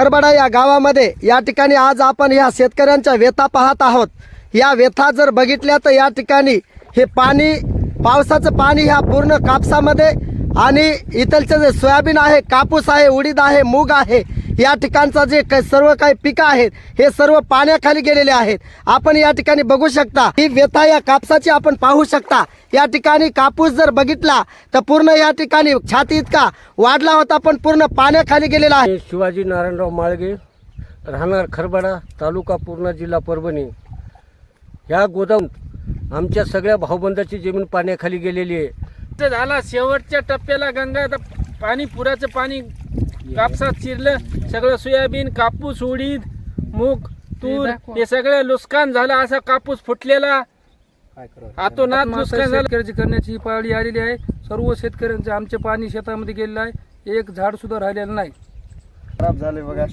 हरबडा या गावामध्ये या ठिकाणी आज आपण या शेतकऱ्यांच्या व्यथा पाहत आहोत. या व्यथा जर बघितल्या तर या ठिकाणी हे पाणी पावसाचं पाणी ह्या पूर्ण कापसामध्ये आणि इथलचं जे सोयाबीन आहे कापूस आहे उडीद आहे मूग आहे या ठिकाणचं जे काही सर्व काही पिकं आहेत हे सर्व पाण्याखाली गेलेले आहेत. आपण या ठिकाणी बघू शकता ही व्यथा या कापसाची आपण पाहू शकता. या ठिकाणी कापूस जर बघितला तर पूर्ण या ठिकाणी छाती इतका वाढला होता पण पूर्ण पाण्याखाली गेलेला आहे. शिवाजी नारायणराव माळगे राहणार खरबाडा तालुका पूर्णा जिल्हा परभणी. ह्या गोदाम आमच्या सगळ्या भाऊबंदाची जमीन पाण्याखाली गेलेली आहे. ते झाला शेवटच्या टप्प्याला गंगा आता पाणी पुराचं पाणी कापसात शिरलं सगळं सोयाबीन कापूस उडीद मूग तूर हे सगळं नुकसान झालं असा कापूस फुटलेला. आतोनात नुकसान झालं. शेतकऱ्याची करण्याची ही पाळी आलेली आहे. सर्व शेतकऱ्यांचं आमचे पाणी शेतामध्ये गेलेलं आहे. एक झाड सुद्धा राहिलेलं नाही. खराब झाले बघा.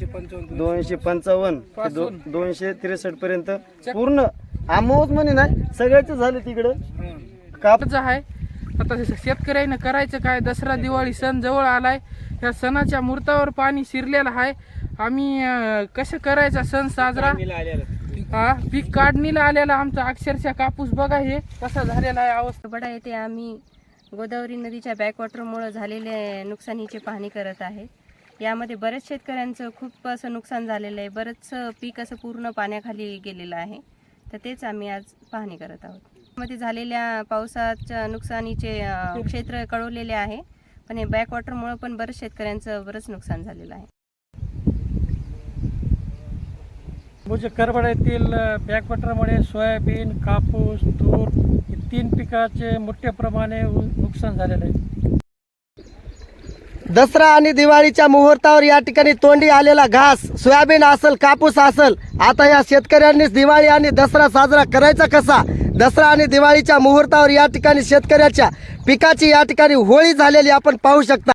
दोनशे पंचावन्न दोनशे त्रेसष्ट पर्यंत पूर्ण आमोज म्हणे नाही सगळ्याच झाले तिकडं. काप कर्ज आहे. आता शेतकऱ्यानं करायचं काय? दसरा दिवाळी सण जवळ आलाय. या सणाच्या मुहूर्तावर पाणी शिरलेलं आहे. आम्ही कसं करायचा सण साजरा? हा? पीक काढणीला आलेला आमचा अक्षरशः कापूस बघा हे कसा झालेला आहे अवस्था. बडा येथे आम्ही गोदावरी नदीच्या बॅकवॉटरमुळे झालेले नुकसानीची पाहणी करत आहे. यामध्ये बऱ्याच शेतकऱ्यांचं खूप असं नुकसान झालेलं आहे. बरंच पीक असं पूर्ण पाण्याखाली गेलेलं आहे. तर तेच आम्ही आज पाहणी करत आहोत. मध्ये झालेल्या पावसाच्या नुकसानीचे क्षेत्र कळवलेले आहे. पण हे बॅकवॉटरमुळे पण बरंच शेतकऱ्यांचं बरंच नुकसान झालेलं आहे. म्हणजे करबडा येथील बॅकवॉटरमुळे सोयाबीन कापूस तूर हे तीन पिकाचे मोठ्या प्रमाणे नुकसान झालेलं आहे. दसरा आणि दिवाळीच्या मुहूर्तावर या ठिकाणी तोंडी आलेला घास सोयाबीन असल कापूस असल आता या शेतकऱ्यांनीच दिवाळी आणि दसरा साजरा करायचा कसा? दसरा आणि दिवाळीच्या मुहूर्तावर या ठिकाणी शेतकऱ्याच्या पिकाची या ठिकाणी होळी झालेली आपण पाहू शकता.